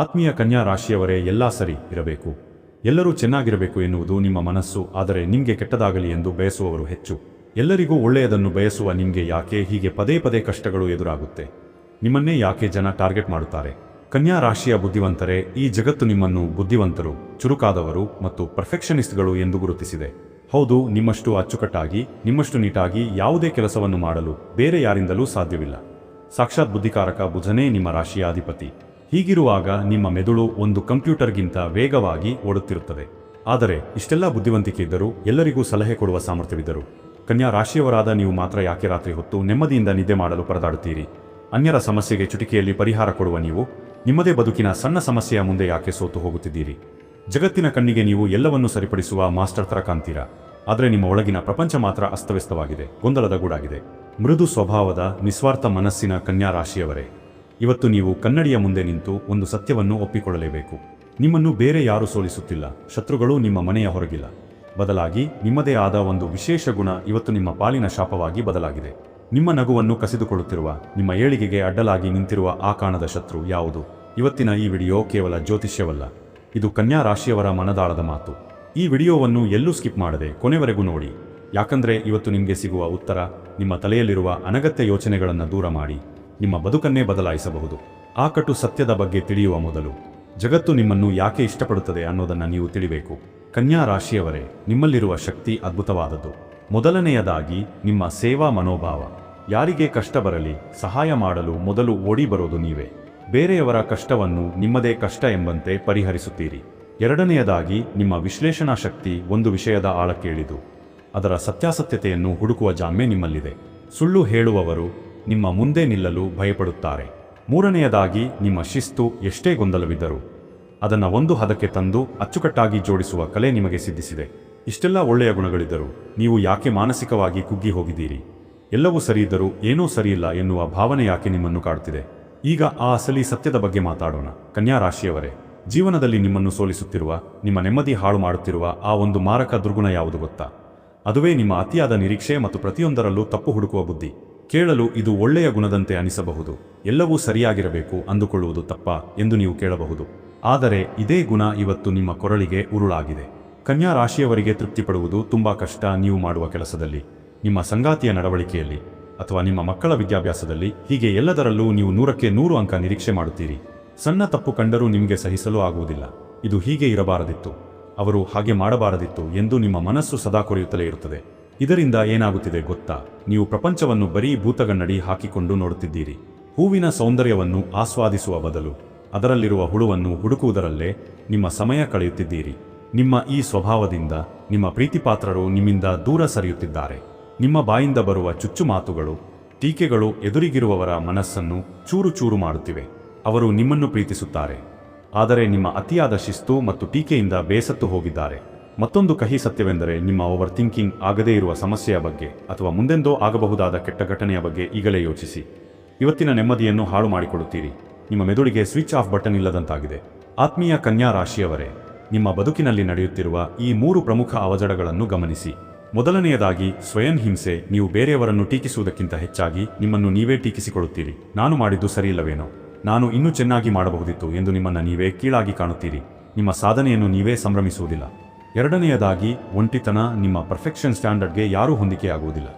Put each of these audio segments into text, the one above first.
ಆತ್ಮೀಯ ಕನ್ಯಾ ರಾಶಿಯವರೇ, ಎಲ್ಲ ಸರಿ ಇರಬೇಕು. ಎಲ್ಲರೂ ಚೆನ್ನಾಗಿರಬೇಕು ಎನ್ನುವುದು ನಿಮ್ಮ ಮನಸ್ಸು, ಆದರೆ ನಿಮಗೆ ಕೆಟ್ಟದಾಗಲಿ ಎಂದು ಬಯಸುವವರು ಹೆಚ್ಚು. ಎಲ್ಲರಿಗೂ ಒಳ್ಳೆಯದನ್ನು ಬಯಸುವ ನಿಮಗೆ ಯಾಕೆ ಹೀಗೆ ಪದೇ ಪದೇ ಕಷ್ಟಗಳು ಎದುರಾಗುತ್ತೆ? ನಿಮ್ಮನ್ನೇ ಯಾಕೆ ಜನ ಟಾರ್ಗೆಟ್ ಮಾಡುತ್ತಾರೆ? ಕನ್ಯಾ ರಾಶಿಯ ಬುದ್ಧಿವಂತರೇ, ಈ ಜಗತ್ತು ನಿಮ್ಮನ್ನು ಬುದ್ಧಿವಂತರು, ಚುರುಕಾದವರು ಮತ್ತು ಪರ್ಫೆಕ್ಷನಿಸ್ಟ್ಗಳು ಎಂದು ಗುರುತಿಸಿದೆ. ಹೌದು, ನಿಮ್ಮಷ್ಟು ಅಚ್ಚುಕಟ್ಟಾಗಿ, ನಿಮ್ಮಷ್ಟು ನೀಟಾಗಿ ಯಾವುದೇ ಕೆಲಸವನ್ನು ಮಾಡಲು ಬೇರೆ ಯಾರಿಂದಲೂ ಸಾಧ್ಯವಿಲ್ಲ. ಸಾಕ್ಷಾತ್ ಬುದ್ಧಿಕಾರಕ ಬುಧನೇ ನಿಮ್ಮ ರಾಶಿಯ ಅಧಿಪತಿ ಹೀಗಿರುವಾಗ ನಿಮ್ಮ ಮೆದುಳು ಒಂದು ಕಂಪ್ಯೂಟರ್ಗಿಂತ ವೇಗವಾಗಿ ಓಡುತ್ತಿರುತ್ತದೆ. ಆದರೆ ಇಷ್ಟೆಲ್ಲ ಬುದ್ಧಿವಂತಿಕೆ ಇದ್ದರೂ ಎಲ್ಲರಿಗೂ ಸಲಹೆ ಕೊಡುವ ಸಾಮರ್ಥ್ಯವಿದ್ದರು, ಕನ್ಯಾ ರಾಶಿಯವರಾದ ನೀವು ಮಾತ್ರ ಯಾಕೆ ರಾತ್ರಿ ಹೊತ್ತು ನೆಮ್ಮದಿಯಿಂದ ನಿದ್ದೆ ಮಾಡಲು ಪರದಾಡುತ್ತೀರಿ? ಅನ್ಯರ ಸಮಸ್ಯೆಗೆ ಚುಟಿಕೆಯಲ್ಲಿ ಪರಿಹಾರ ಕೊಡುವ ನೀವು, ನಿಮ್ಮದೇ ಬದುಕಿನ ಸಣ್ಣ ಸಮಸ್ಯೆಯ ಮುಂದೆ ಯಾಕೆ ಸೋತು ಹೋಗುತ್ತಿದ್ದೀರಿ? ಜಗತ್ತಿನ ಕಣ್ಣಿಗೆ ನೀವು ಎಲ್ಲವನ್ನೂ ಸರಿಪಡಿಸುವ ಮಾಸ್ಟರ್ ತರ ಕಾಣ್ತೀರಾ? ಆದರೆ ನಿಮ್ಮ ಒಳಗಿನ ಪ್ರಪಂಚ ಮಾತ್ರ ಅಸ್ತವ್ಯಸ್ತವಾಗಿದೆ, ಗೊಂದಲದ ಗೂಡಾಗಿದೆ. ಮೃದು ಸ್ವಭಾವದ ನಿಸ್ವಾರ್ಥ ಮನಸ್ಸಿನ ಕನ್ಯಾ ರಾಶಿಯವರೇ. ಇವತ್ತು ನೀವು ಕನ್ನಡಿಯ ಮುಂದೆ ನಿಂತು ಒಂದು ಸತ್ಯವನ್ನು ಒಪ್ಪಿಕೊಳ್ಳಲೇಬೇಕು. ನಿಮ್ಮನ್ನು ಬೇರೆ ಯಾರೂ ಸೋಲಿಸುತ್ತಿಲ್ಲ. ಶತ್ರುಗಳು ನಿಮ್ಮ ಮನೆಯ ಹೊರಗಿಲ್ಲ. ಬದಲಾಗಿ ನಿಮ್ಮದೇ ಆದ ಒಂದು ವಿಶೇಷ ಗುಣ ಇವತ್ತು ನಿಮ್ಮ ಪಾಲಿನ ಶಾಪವಾಗಿ ಬದಲಾಗಿದೆ. ನಿಮ್ಮ ನಗುವನ್ನು ಕಸಿದುಕೊಳ್ಳುತ್ತಿರುವ, ನಿಮ್ಮ ಏಳಿಗೆಗೆ ಅಡ್ಡಲಾಗಿ ನಿಂತಿರುವ ಆ ಕಾಣದ ಶತ್ರು ಯಾವುದು? ಇವತ್ತಿನ ಈ ವಿಡಿಯೋ ಕೇವಲ ಜ್ಯೋತಿಷ್ಯವಲ್ಲ. ಇದು ಕನ್ಯಾ ರಾಶಿಯವರ ಮನದಾಳದ ಮಾತು. ಈ ವಿಡಿಯೋವನ್ನು ಎಲ್ಲೂ ಸ್ಕಿಪ್ ಮಾಡದೆ ಕೊನೆವರೆಗೂ ನೋಡಿ. ಯಾಕಂದ್ರೆ ಇವತ್ತು ನಿಮಗೆ ಸಿಗುವ ಉತ್ತರ, ನಿಮ್ಮ ತಲೆಯಲ್ಲಿರುವ ಅನಗತ್ಯ ಯೋಚನೆಗಳನ್ನು ದೂರ ಮಾಡಿ. ನಿಮ್ಮ ಬದುಕನ್ನೇ ಬದಲಾಯಿಸಬಹುದು. ಆಕಟು ಕಟು ಸತ್ಯದ ಬಗ್ಗೆ ತಿಳಿಯುವ ಮೊದಲು, ಜಗತ್ತು ನಿಮ್ಮನ್ನು ಯಾಕೆ ಇಷ್ಟಪಡುತ್ತದೆ ಅನ್ನೋದನ್ನ ನೀವು ತಿಳಿಬೇಕು. ಕನ್ಯಾ ರಾಶಿಯವರೇ, ನಿಮ್ಮಲ್ಲಿರುವ ಶಕ್ತಿ ಅದ್ಭುತವಾದದ್ದು. ಮೊದಲನೆಯದಾಗಿ, ನಿಮ್ಮ ಸೇವಾ ಮನೋಭಾವ. ಯಾರಿಗೆ ಕಷ್ಟ ಬರಲಿ, ಸಹಾಯ ಮಾಡಲು ಮೊದಲು ಓಡಿ ಬರೋದು ನೀವೇ. ಬೇರೆಯವರ ಕಷ್ಟವನ್ನು ನಿಮ್ಮದೇ ಕಷ್ಟ ಎಂಬಂತೆ ಪರಿಹರಿಸುತ್ತೀರಿ. ಎರಡನೆಯದಾಗಿ, ನಿಮ್ಮ ವಿಶ್ಲೇಷಣಾ ಶಕ್ತಿ ಒಂದು ವಿಷಯದ ಆಳಕ್ಕೆ ಇಳಿದು ಅದರ ಸತ್ಯಾಸತ್ಯತೆಯನ್ನು ಹುಡುಕುವ ಜಾಮ್ಯ ನಿಮ್ಮಲ್ಲಿದೆ. ಸುಳ್ಳು ಹೇಳುವವರು ನಿಮ್ಮ ಮುಂದೆ ನಿಲ್ಲಲು ಭಯಪಡುತ್ತಾರೆ. ಮೂರನೆಯದಾಗಿ, ನಿಮ್ಮ ಶಿಸ್ತು ಎಷ್ಟೇ ಗೊಂದಲವಿದ್ದರೂ, ಅದನ್ನು ಒಂದು ಹದಕ್ಕೆ ತಂದು ಅಚ್ಚುಕಟ್ಟಾಗಿ ಜೋಡಿಸುವ ಕಲೆ ನಿಮಗೆ ಸಿದ್ಧಿಸಿದೆ. ಇಷ್ಟೆಲ್ಲ ಒಳ್ಳೆಯ ಗುಣಗಳಿದ್ದರೂ, ನೀವು ಯಾಕೆ ಮಾನಸಿಕವಾಗಿ ಕುಗ್ಗಿ ಹೋಗಿದ್ದೀರಿ? ಎಲ್ಲವೂ ಸರಿಯಿದ್ದರೂ ಏನೂ ಸರಿಯಿಲ್ಲ ಎನ್ನುವ ಭಾವನೆ ಯಾಕೆ ನಿಮ್ಮನ್ನು ಕಾಡುತ್ತಿದೆ ಈಗ ಆ ಅಸಲಿ ಸತ್ಯದ ಬಗ್ಗೆ ಮಾತಾಡೋಣ. ಕನ್ಯಾ ರಾಶಿಯವರೇ, ಜೀವನದಲ್ಲಿ ನಿಮ್ಮನ್ನು ಸೋಲಿಸುತ್ತಿರುವ, ನಿಮ್ಮ ನೆಮ್ಮದಿ ಹಾಳು ಮಾಡುತ್ತಿರುವ ಆ ಒಂದು ಮಾರಕ ದುರ್ಗುಣ ಯಾವುದು ಗೊತ್ತಾ? ಅದುವೇ ನಿಮ್ಮ ಅತಿಯಾದ ನಿರೀಕ್ಷೆ ಮತ್ತು ಪ್ರತಿಯೊಂದರಲ್ಲೂ ತಪ್ಪು ಹುಡುಕುವ ಬುದ್ಧಿ. ಕೇಳಲು ಇದು ಒಳ್ಳೆಯ ಗುಣದಂತೆ ಅನಿಸಬಹುದು. ಎಲ್ಲವೂ ಸರಿಯಾಗಿರಬೇಕು ಅಂದುಕೊಳ್ಳುವುದು ತಪ್ಪ ಎಂದು ನೀವು ಕೇಳಬಹುದು. ಆದರೆ ಇದೇ ಗುಣ ಇವತ್ತು ನಿಮ್ಮ ಕೊರಳಿಗೆ ಉರುಳಾಗಿದೆ. ಕನ್ಯಾ ರಾಶಿಯವರಿಗೆ ತೃಪ್ತಿಪಡುವುದು ತುಂಬಾ ಕಷ್ಟ ನೀವು ಮಾಡುವ ಕೆಲಸದಲ್ಲಿ. ನಿಮ್ಮ ಸಂಗಾತಿಯ ನಡವಳಿಕೆಯಲ್ಲಿ ಅಥವಾ ನಿಮ್ಮ ಮಕ್ಕಳ ವಿದ್ಯಾಭ್ಯಾಸದಲ್ಲಿ ಹೀಗೆ ಎಲ್ಲದರಲ್ಲೂ ನೀವು ನೂರಕ್ಕೆ ನೂರು ಅಂಕ ನಿರೀಕ್ಷೆ ಮಾಡುತ್ತೀರಿ. ಸಣ್ಣ ತಪ್ಪು ಕಂಡರೂ ನಿಮಗೆ ಸಹಿಸಲು ಆಗುವುದಿಲ್ಲ. ಇದು ಹೀಗೆ ಇರಬಾರದಿತ್ತು. ಅವರು ಹಾಗೆ ಮಾಡಬಾರದಿತ್ತು ಎಂದು ನಿಮ್ಮ ಮನಸ್ಸು ಸದಾ ಕೊರೆಯುತ್ತಲೇ ಇರುತ್ತದೆ. ಇದರಿಂದ ಏನಾಗುತ್ತಿದೆ ಗೊತ್ತಾ? ನೀವು ಪ್ರಪಂಚವನ್ನು ಬರೀ ಭೂತಗನ್ನಡಿ ಹಾಕಿಕೊಂಡು ನೋಡುತ್ತಿದ್ದೀರಿ. ಹೂವಿನ ಸೌಂದರ್ಯವನ್ನು ಆಸ್ವಾದಿಸುವ ಬದಲು ಅದರಲ್ಲಿರುವ ಹುಳುವನ್ನು ಹುಡುಕುವುದರಲ್ಲೇ ನಿಮ್ಮ ಸಮಯ ಕಳೆಯುತ್ತಿದ್ದೀರಿ. ನಿಮ್ಮ ಈ ಸ್ವಭಾವದಿಂದ ನಿಮ್ಮ ಪ್ರೀತಿಪಾತ್ರರು ನಿಮ್ಮಿಂದ ದೂರ ಸರಿಯುತ್ತಿದ್ದಾರೆ. ನಿಮ್ಮ ಬಾಯಿಂದ ಬರುವ ಚುಚ್ಚು ಮಾತುಗಳು, ಟೀಕೆಗಳು ಎದುರಿಗಿರುವವರ ಮನಸ್ಸನ್ನು ಚೂರು ಚೂರು ಮಾಡುತ್ತಿವೆ. ಅವರು ನಿಮ್ಮನ್ನು ಪ್ರೀತಿಸುತ್ತಾರೆ. ಆದರೆ ನಿಮ್ಮ ಅತಿಯಾದ ಶಿಸ್ತು ಮತ್ತು ಟೀಕೆಯಿಂದ ಬೇಸತ್ತು ಹೋಗಿದ್ದಾರೆ. ಮತ್ತೊಂದು ಕಹಿ ಸತ್ಯವೆಂದರೆ ನಿಮ್ಮ ಓವರ್ ಥಿಂಕಿಂಗ್ ಆಗದೇ ಇರುವ ಸಮಸ್ಯೆಯ ಬಗ್ಗೆ ಅಥವಾ ಮುಂದೆಂದೋ ಆಗಬಹುದಾದ ಕೆಟ್ಟ ಘಟನೆಯ ಬಗ್ಗೆ ಈಗಲೇ ಯೋಚಿಸಿ. ಇವತ್ತಿನ ನೆಮ್ಮದಿಯನ್ನು ಹಾಳು ಮಾಡಿಕೊಳ್ಳುತ್ತೀರಿ. ನಿಮ್ಮ ಮೆದುಳಿಗೆ ಸ್ವಿಚ್ ಆಫ್ ಬಟನ್ ಇಲ್ಲದಂತಾಗಿದೆ. ಆತ್ಮೀಯ ಕನ್ಯಾ ರಾಶಿಯವರೇ, ನಿಮ್ಮ ಬದುಕಿನಲ್ಲಿ ನಡೆಯುತ್ತಿರುವ ಈ ಮೂರು ಪ್ರಮುಖ ಅವಜಡಗಳನ್ನು ಗಮನಿಸಿ. ಮೊದಲನೆಯದಾಗಿ, ಸ್ವಯಂ ಹಿಂಸೆ, ನೀವು ಬೇರೆಯವರನ್ನು ಟೀಕಿಸುವುದಕ್ಕಿಂತ ಹೆಚ್ಚಾಗಿ ನಿಮ್ಮನ್ನು ನೀವೇ ಟೀಕಿಸಿಕೊಳ್ಳುತ್ತೀರಿ. ನಾನು ಮಾಡಿದ್ದು ಸರಿಯಿಲ್ಲವೇನೋ? ನಾನು ಇನ್ನೂ ಚೆನ್ನಾಗಿ ಮಾಡಬಹುದಿತ್ತು ಎಂದು ನಿಮ್ಮನ್ನು ನೀವೇ ಕೀಳಾಗಿ ಕಾಣುತ್ತೀರಿ. ನಿಮ್ಮ ಸಾಧನೆಯನ್ನು ನೀವೇ ಸಂಭ್ರಮಿಸುವುದಿಲ್ಲ. ಎರಡನೆಯದಾಗಿ, ಒಂಟಿತನ ನಿಮ್ಮ ಪರ್ಫೆಕ್ಷನ್ ಸ್ಟ್ಯಾಂಡರ್ಡ್ಗೆ ಯಾರೂ ಹೊಂದಿಕೆಯಾಗುವುದಿಲ್ಲ.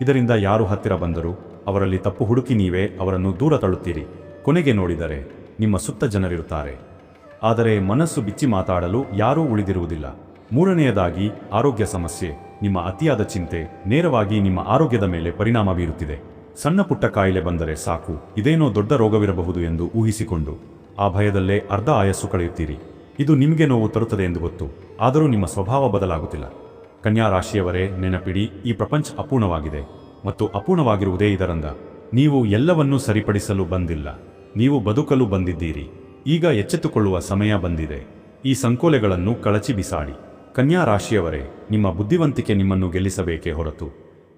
ಇದರಿಂದ ಯಾರು ಹತ್ತಿರ ಬಂದರೂ, ಅವರಲ್ಲಿ ತಪ್ಪು ಹುಡುಕಿ ನೀವೇ ಅವರನ್ನು ದೂರ ತಳ್ಳುತ್ತೀರಿ. ಕೊನೆಗೆ ನೋಡಿದರೆ, ನಿಮ್ಮ ಸುತ್ತ ಜನರಿರುತ್ತಾರೆ. ಆದರೆ ಮನಸ್ಸು ಬಿಚ್ಚಿ ಮಾತಾಡಲು ಯಾರೂ ಉಳಿದಿರುವುದಿಲ್ಲ. ಮೂರನೆಯದಾಗಿ, ಆರೋಗ್ಯ ಸಮಸ್ಯೆ, ನಿಮ್ಮ ಅತಿಯಾದ ಚಿಂತೆ, ನೇರವಾಗಿ ನಿಮ್ಮ ಆರೋಗ್ಯದ ಮೇಲೆ ಪರಿಣಾಮ ಬೀರುತ್ತಿದೆ. ಸಣ್ಣ ಪುಟ್ಟ ಕಾಯಿಲೆ ಬಂದರೆ ಸಾಕು, ಇದೇನೋ ದೊಡ್ಡ ರೋಗವಿರಬಹುದು ಎಂದು ಊಹಿಸಿಕೊಂಡು, ಆ ಭಯದಲ್ಲೇ ಅರ್ಧ ಆಯಸ್ಸು ಕಳೆಯುತ್ತೀರಿ. ಇದು ನಿಮಗೆ ನೋವು ತರುತ್ತದೆ ಎಂದು ಗೊತ್ತು. ಆದರೂ ನಿಮ್ಮ ಸ್ವಭಾವ ಬದಲಾಗುತ್ತಿಲ್ಲ. ಕನ್ಯಾ ರಾಶಿಯವರೇ ನೆನಪಿಡಿ, ಈ ಪ್ರಪಂಚ ಅಪೂರ್ಣವಾಗಿದೆ ಮತ್ತು ಅಪೂರ್ಣವಾಗಿರುವುದೇ ಇದರಂದ. ನೀವು ಎಲ್ಲವನ್ನೂ ಸರಿಪಡಿಸಲು ಬಂದಿಲ್ಲ. ನೀವು ಬದುಕಲು ಬಂದಿದ್ದೀರಿ. ಈಗ ಎಚ್ಚೆತ್ತುಕೊಳ್ಳುವ ಸಮಯ ಬಂದಿದೆ. ಈ ಸಂಕೋಲೆಗಳನ್ನು ಕಳಚಿ ಬಿಸಾಡಿ. ಕನ್ಯಾ ರಾಶಿಯವರೇ ನಿಮ್ಮ ಬುದ್ಧಿವಂತಿಕೆ ನಿಮ್ಮನ್ನು ಗೆಲ್ಲಿಸಬೇಕೇ ಹೊರತು.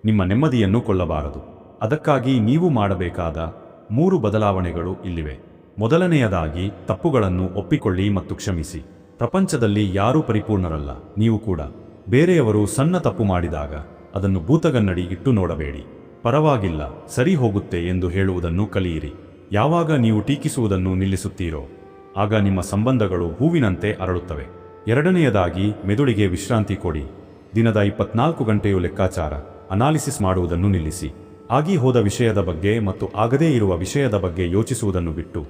ನಿಮ್ಮ ನೆಮ್ಮದಿಯನ್ನು ಕೊಳ್ಳಬಾರದು ಅದಕ್ಕಾಗಿ ನೀವು ಮಾಡಬೇಕಾದ ಮೂರು ಬದಲಾವಣೆಗಳು ಇಲ್ಲಿವೆ. ಮೊದಲನೆಯದಾಗಿ, ತಪ್ಪುಗಳನ್ನು ಒಪ್ಪಿಕೊಳ್ಳಿ ಮತ್ತು ಕ್ಷಮಿಸಿ. ಪ್ರಪಂಚದಲ್ಲಿ ಯಾರೂ ಪರಿಪೂರ್ಣರಲ್ಲ, ನೀವು ಕೂಡ. ಬೇರೆಯವರು ಸಣ್ಣ ತಪ್ಪು ಮಾಡಿದಾಗ ಅದನ್ನು ಭೂತಗನ್ನಡಿ ಇಟ್ಟು ನೋಡಬೇಡಿ. ಪರವಾಗಿಲ್ಲ, ಸರಿ ಹೋಗುತ್ತೆ ಎಂದು ಹೇಳುವುದನ್ನು ಕಲಿಯಿರಿ. ಯಾವಾಗ ನೀವು ಟೀಕಿಸುವುದನ್ನು ನಿಲ್ಲಿಸುತ್ತೀರೋ, ಆಗ ನಿಮ್ಮ ಸಂಬಂಧಗಳು ಹೂವಿನಂತೆ ಅರಳುತ್ತವೆ. ಎರಡನೆಯದಾಗಿ, ಮೆದುಳಿಗೆ ವಿಶ್ರಾಂತಿ ಕೊಡಿ. ದಿನದ ಇಪ್ಪತ್ನಾಲ್ಕು ಗಂಟೆಯು ಲೆಕ್ಕಾಚಾರ, ಅನಾಲಿಸಿಸ್ ಮಾಡುವುದನ್ನು ನಿಲ್ಲಿಸಿ. ಆಗಿ ಹೋದ ವಿಷಯದ ಬಗ್ಗೆ ಮತ್ತು ಆಗದೇ ಇರುವ ವಿಷಯದ ಬಗ್ಗೆ ಯೋಚಿಸುವುದನ್ನು ಬಿಟ್ಟು,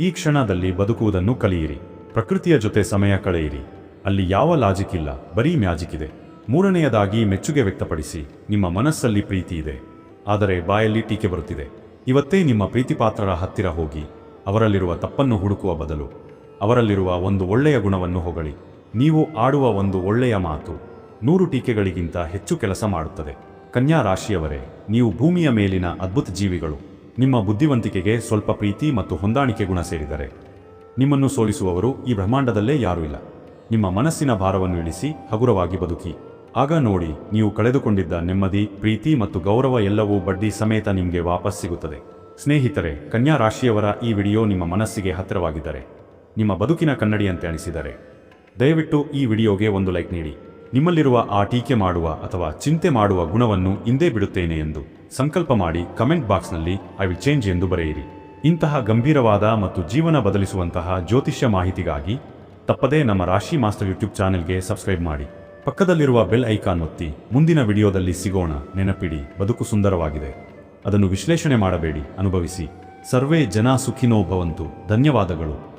ಈ ಕ್ಷಣದಲ್ಲಿ ಬದುಕುವುದನ್ನು ಕಲಿಯಿರಿ. ಪ್ರಕೃತಿಯ ಜೊತೆ ಸಮಯ ಕಳೆಯಿರಿ. ಅಲ್ಲಿ ಯಾವ ಲಾಜಿಕ್ ಇಲ್ಲ, ಬರೀ ಮ್ಯಾಜಿಕ್ ಇದೆ. ಮೂರನೆಯದಾಗಿ ಮೆಚ್ಚುಗೆ ವ್ಯಕ್ತಪಡಿಸಿ, ನಿಮ್ಮ ಮನಸ್ಸಲ್ಲಿ ಪ್ರೀತಿ ಇದೆ. ಆದರೆ ಬಾಯಲ್ಲಿ ಟೀಕೆ ಬರುತ್ತಿದೆ. ಇವತ್ತೇ ನಿಮ್ಮ ಪ್ರೀತಿಪಾತ್ರರ ಹತ್ತಿರ ಹೋಗಿ, ಅವರಲ್ಲಿರುವ ತಪ್ಪನ್ನು ಹುಡುಕುವ ಬದಲು, ಅವರಲ್ಲಿರುವ ಒಂದು ಒಳ್ಳೆಯ ಗುಣವನ್ನು ಹೊಗಳಿ. ನೀವು ಆಡುವ ಒಂದು ಒಳ್ಳೆಯ ಮಾತು, ನೂರು ಟೀಕೆಗಳಿಗಿಂತ ಹೆಚ್ಚು ಕೆಲಸ ಮಾಡುತ್ತದೆ. ಕನ್ಯಾ ರಾಶಿಯವರೇ, ನೀವು ಭೂಮಿಯ ಮೇಲಿನ ಅದ್ಭುತ ಜೀವಿಗಳು. ನಿಮ್ಮ ಬುದ್ಧಿವಂತಿಕೆಗೆ ಸ್ವಲ್ಪ ಪ್ರೀತಿ ಮತ್ತು ಹೊಂದಾಣಿಕೆ ಗುಣ ಸೇರಿದರೆ. ನಿಮ್ಮನ್ನು ಸೋಲಿಸುವವರು ಈ ಬ್ರಹ್ಮಾಂಡದಲ್ಲೇ ಯಾರೂ ಇಲ್ಲ. ನಿಮ್ಮ ಮನಸ್ಸಿನ ಭಾರವನ್ನು ಇಳಿಸಿ ಹಗುರವಾಗಿ ಬದುಕಿ. ಆಗ ನೋಡಿ, ನೀವು ಕಳೆದುಕೊಂಡಿದ್ದ ನೆಮ್ಮದಿ, ಪ್ರೀತಿ ಮತ್ತು ಗೌರವ ಎಲ್ಲವೂ ಬಡ್ಡಿ ಸಮೇತ ನಿಮಗೆ ವಾಪಸ್ ಸಿಗುತ್ತದೆ. ಸ್ನೇಹಿತರೆ, ಕನ್ಯಾ ರಾಶಿಯವರ ಈ ವಿಡಿಯೋ ನಿಮ್ಮ ಮನಸ್ಸಿಗೆ ಹತ್ತಿರವಾಗಿದ್ದರೆ, ನಿಮ್ಮ ಬದುಕಿನ ಕನ್ನಡಿಯಂತೆ ಅನಿಸಿದರೆ, ದಯವಿಟ್ಟು ಈ ವಿಡಿಯೋಗೆ ಒಂದು ಲೈಕ್ ನೀಡಿ. ನಿಮ್ಮಲ್ಲಿರುವ ಆ ಟೀಕೆ ಮಾಡುವ ಅಥವಾ ಚಿಂತೆ ಮಾಡುವ ಗುಣವನ್ನು ಹಿಂದೆ ಬಿಡುತ್ತೇನೆ ಎಂದು ಸಂಕಲ್ಪ ಮಾಡಿ ಕಮೆಂಟ್ ಬಾಕ್ಸ್ನಲ್ಲಿ ಐ ವಿಲ್ ಚೇಂಜ್ ಎಂದು ಬರೆಯಿರಿ. ಇಂತಹ ಗಂಭೀರವಾದ ಮತ್ತು ಜೀವನ ಬದಲಿಸುವಂತಹ ಜ್ಯೋತಿಷ್ಯ ಮಾಹಿತಿಗಾಗಿ ತಪ್ಪದೇ ನಮ್ಮ ರಾಶಿ ಮಾಸ್ಟರ್ ಯೂಟ್ಯೂಬ್ ಚಾನೆಲ್ಗೆ ಸಬ್ಸ್ಕ್ರೈಬ್ ಮಾಡಿ. ಪಕ್ಕದಲ್ಲಿರುವ ಬೆಲ್ ಐಕಾನ್ ಒತ್ತಿ ಮುಂದಿನ ವಿಡಿಯೋದಲ್ಲಿ ಸಿಗೋಣ ನೆನಪಿಡಿ, ಬದುಕು ಸುಂದರವಾಗಿದೆ. ಅದನ್ನು ವಿಶ್ಲೇಷಣೆ ಮಾಡಬೇಡಿ, ಅನುಭವಿಸಿ. ಸರ್ವೇ ಜನ ಸುಖಿನೋ ಭವಂತು. ಧನ್ಯವಾದಗಳು.